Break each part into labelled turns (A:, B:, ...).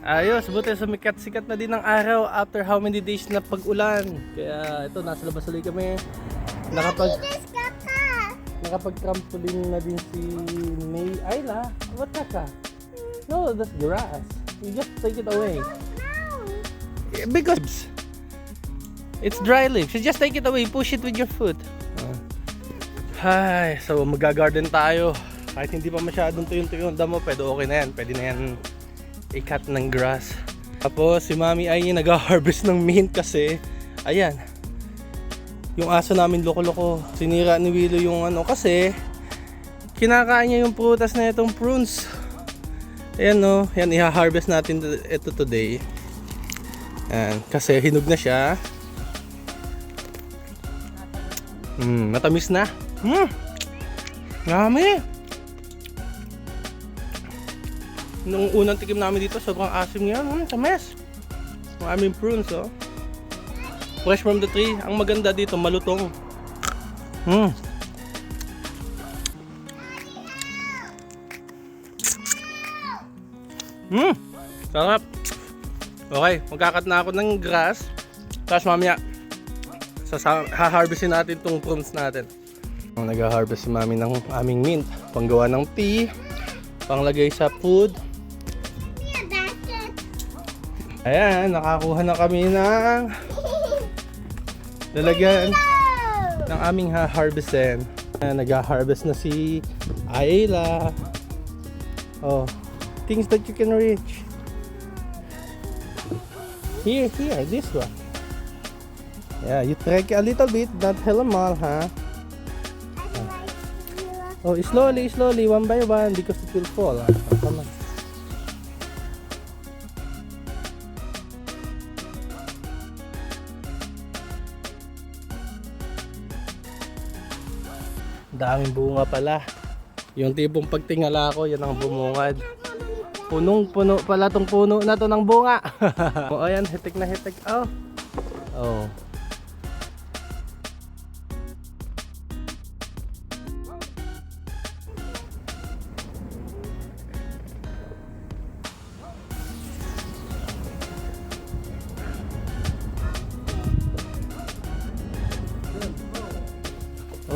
A: Ayos, buti sumikat-sikat na din ng araw after how many days na pag-ulan. Kaya ito, nasa labas ulit kami. Nakapag, nakapag-trampoline na din si May Ayla. What ka ka? No, that's grass. You just take it away. Because it's dry leaves. You just take it away. Push it with your foot. Hi, so mag-garden tayo. Kahit hindi pa masyadong tuyo-tuyo ang damo, pwede okay na yan. Pwede na yan i-cut ng grass. Tapos si Mami ay nag-harvest ng mint kasi ayan. Yung aso namin loko-loko, sinira ni Willow yung ano kasi kinakain niya yung prutas na itong prunes. Ayan no, yan i-harvest natin ito today. Ayan, kasi hinog na siya. Hmm, matamis na. Hmm. Ngami. Nung unang tikim namin dito, sobrang asim niya. Hmm, tamis. Ang aming prunes, oh. Fresh from the tree. Ang maganda dito, malutong. Hmm. Hmm. Sarap. Okay, magkakat na ako ng grass. Tapos mamaya, ha-harvestin natin tong prunes natin. Nag-harvest si mami ng aming mint. Panggawa ng tea, panglagay sa food. Ayan, nakakuha na kami ng lalagyan ng aming ha-harvestin. Nag-harvest na si Ayla. Oh, things that you can reach. Here, here, this one. Yeah, you trek a little bit, not hella mal, ha? Oh, slowly, slowly, one by one, because it will fall. Oh, come on. Daming bunga pala. Yung tipong pagtingala ko, yan ang bumungad. Punong puno pala tong puno na to ng bunga. o ayan, hitik na hitik. Oh. Oh.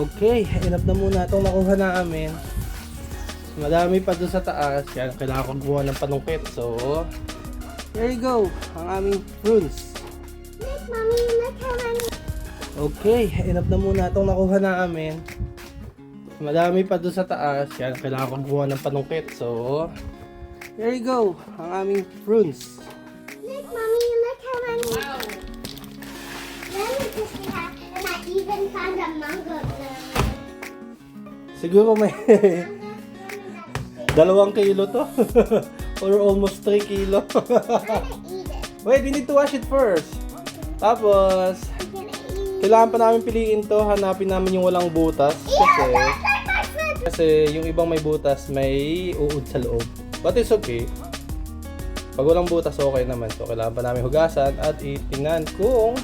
A: Okay, enough na muna itong nakuha namin. Madami pa doon sa taas, kaya kailangan ko gumawa ng panungkit. So, there you go, ang aming prunes.
B: Look, mommy, look how many.
A: Okay, enough na muna itong nakuha namin. Madami pa doon sa taas, kaya kailangan ko gumawa ng panungkit. So, there you go, ang aming prunes. Siguro may dalawang kilo to. Or almost 3 kilo. Wait, we need to wash it first. Tapos, kailangan pa namin piliin to. Hanapin namin yung walang butas. Kasi, kasi yung ibang may butas, may uod sa loob. But it's okay. Pag walang butas, okay naman. So, kailangan pa namin hugasan at itingnan kung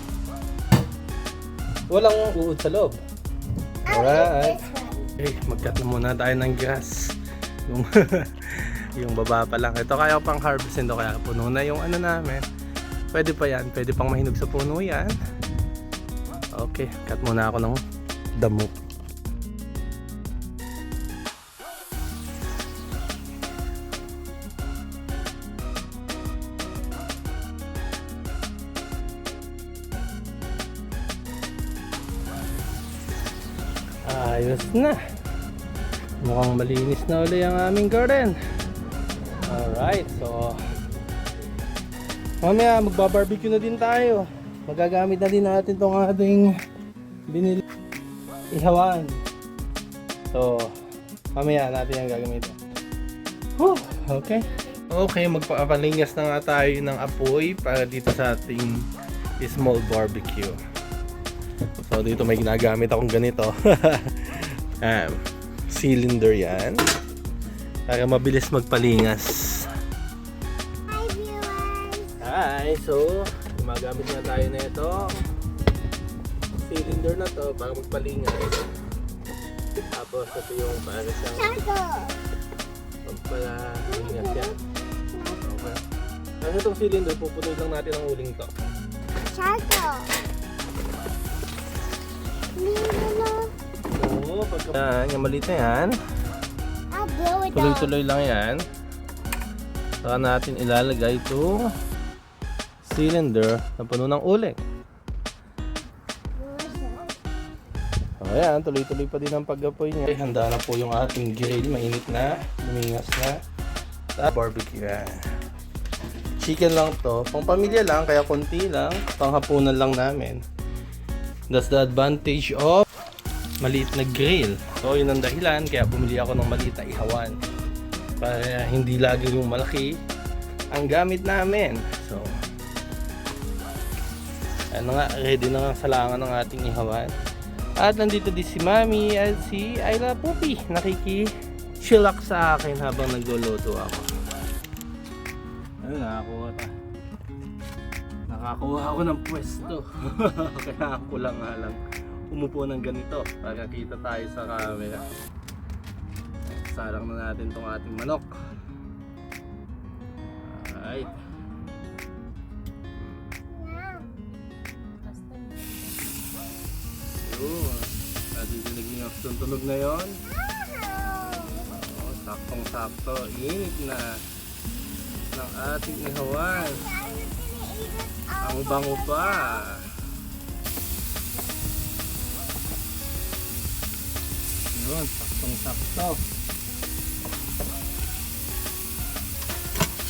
A: walang uod sa loob. Alright. Okay, mag-cut na muna tayo ng grass. Yung, yung baba pa lang. Ito kaya pang harvestin to kaya puno na yung ano namin. Pwede pa yan. Pwede pang mahinog sa puno yan. Okay, cut muna ako ng damo. Ayos na. Mukhang malinis na uli ang aming garden. Alright, so mamaya magbabarbecue na din tayo. Magagamit na din natin tong ating binili ihawan. So, mamaya natin yung gagamitin. Whew, okay. Okay, magpapalingas na nga tayo ng apoy para dito sa ating small barbecue. So dito may ginagamit akong ganito. um, cylinder yan. Para mabilis magpalingas.
B: Hi, viewers.
A: Hi! So, gumagamit na tayo na ito. Cylinder na to para magpalingas. Tapos ito yung para sa pampalingas yan. Okay. Ano itong cylinder, pupunoy lang natin ang uling to.
B: Charcoal. Lilo.
A: Pagka... Yan, yung maliit na yan.
B: Out.
A: Tuloy-tuloy lang yan. Saka natin ilalagay itong cylinder na puno ng uling. O yan, tuloy-tuloy pa din ang pag-apoy niya. Okay, handa na po yung ating grill. Mainit na, lumingas na. Sa barbecue yan. Chicken lang to. Pang pamilya lang, kaya konti lang. Panghapunan lang namin. That's the advantage of maliit na grill. So, yun ang dahilan. Kaya bumili ako ng maliit na ihawan. Para hindi lagi yung malaki ang gamit namin. So, ano nga, ready na nga ang salangan ng ating ihawan. At nandito din si Mami at si Ayla Puppy. Nakiki chillax sa akin habang nagluluto ako. Ayun, nakakuha ta. Nakakuha ako ng pwesto. Kailangan ko lang nga lang umupo ng ganito para kita tayo sa camera. Salang na natin tong ating manok. Alright. Yun. Nadidinig niyo yung tunog na yon. Oo, saktong-sakto. Init na ng ating ihawan. Ang bango pa. Yun, saktong-sakto.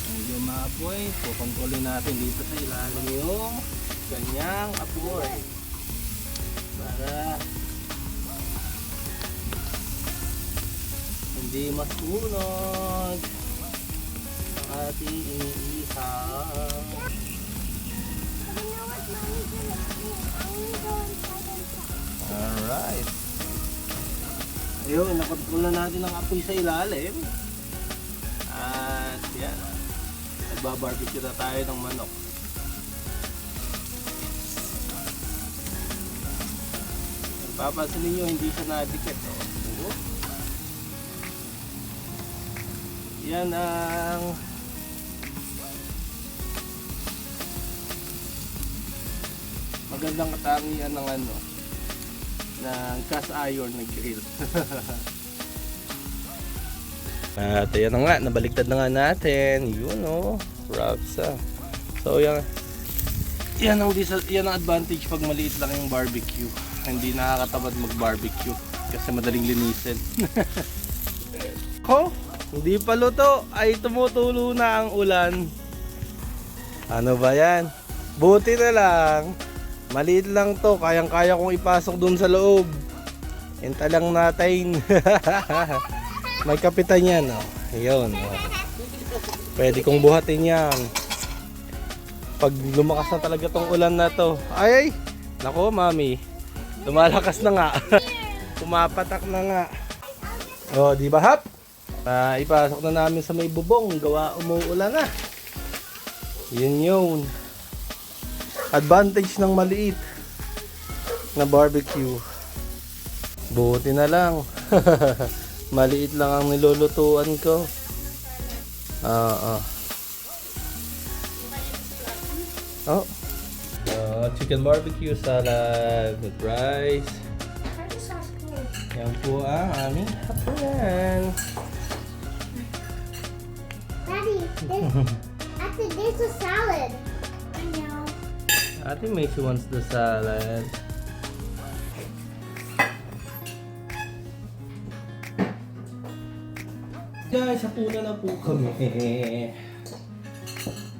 A: Medyo maapoy. Kukontrolin natin dito sa ilalim yung ganyang apoy. Para hindi masunog ang ating iniihaw.
B: You
A: Ayun, nakontrol na natin ang apoy sa ilalim. At yan. Nagbabarbecue na tayo ng manok. Papansin ninyo, hindi siya nadikit. Yan ang magandang katangian ng ano ng cast iron na grill. At ayan na nga, nabaliktad na nga natin. Yun oh, rapsa. So yan, yan ang, yan ang advantage pag maliit lang yung barbecue. Hindi nakakatamad mag-barbecue kasi madaling linisin. Ko, hindi pa luto ay tumutulo na ang ulan. Ano ba yan? Buti na lang. Maliit lang to, kayang-kaya kong ipasok dun sa loob. Hinta lang natin. May kapitan yan, oh. Ayun, oh. Pwede kong buhatin yan. Pag lumakas na talaga tong ulan na to. Ay, ay! Nako, mami. Lumalakas na nga. Pumapatak na nga. Oh, di ba, hap? Ah, ipasok na namin sa may bubong. Gawa umuulan na. Yun yun. Advantage ng maliit na barbecue. Buti na lang. maliit lang ang nilulutuan ko. Ah, ah. Oh. Uh, chicken barbecue salad with rice. Yan po ang aming hapunan.
B: Daddy, this, after this a salad. I.
A: Ate Macy wants the salad. Guys, hapunan na po kami.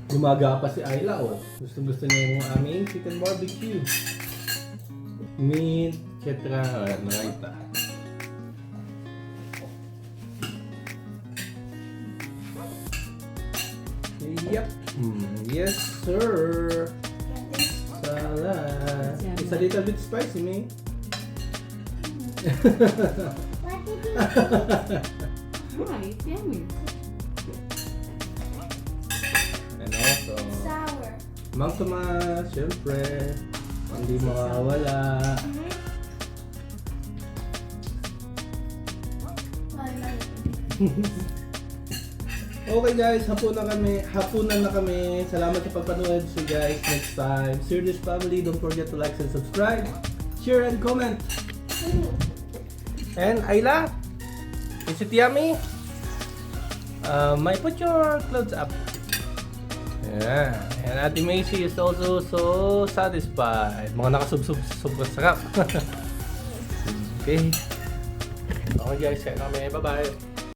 A: Gumaga pa si Ayla, oh. Gusto gusto niya yung aming chicken barbecue. Meat, etc. Narita. Yep. Mm, yes, sir. Salad. It's a little bit spicy, me.
B: What did you
C: Why? It's yummy.
A: And also,
B: Sour.
A: Mang Tomas, syempre. Hindi makawala. Okay guys, hapunan kami, hapunan na kami. Salamat sa pagpanood. See you guys next time. Serious family, don't forget to like and subscribe, share and comment. And Ayla, is it yummy? Uh, may put your clothes up. Yeah. And Ate Macy is also so satisfied. Mga nakasub-sub-sub sarap. okay. Okay guys, kaya kami. Bye-bye.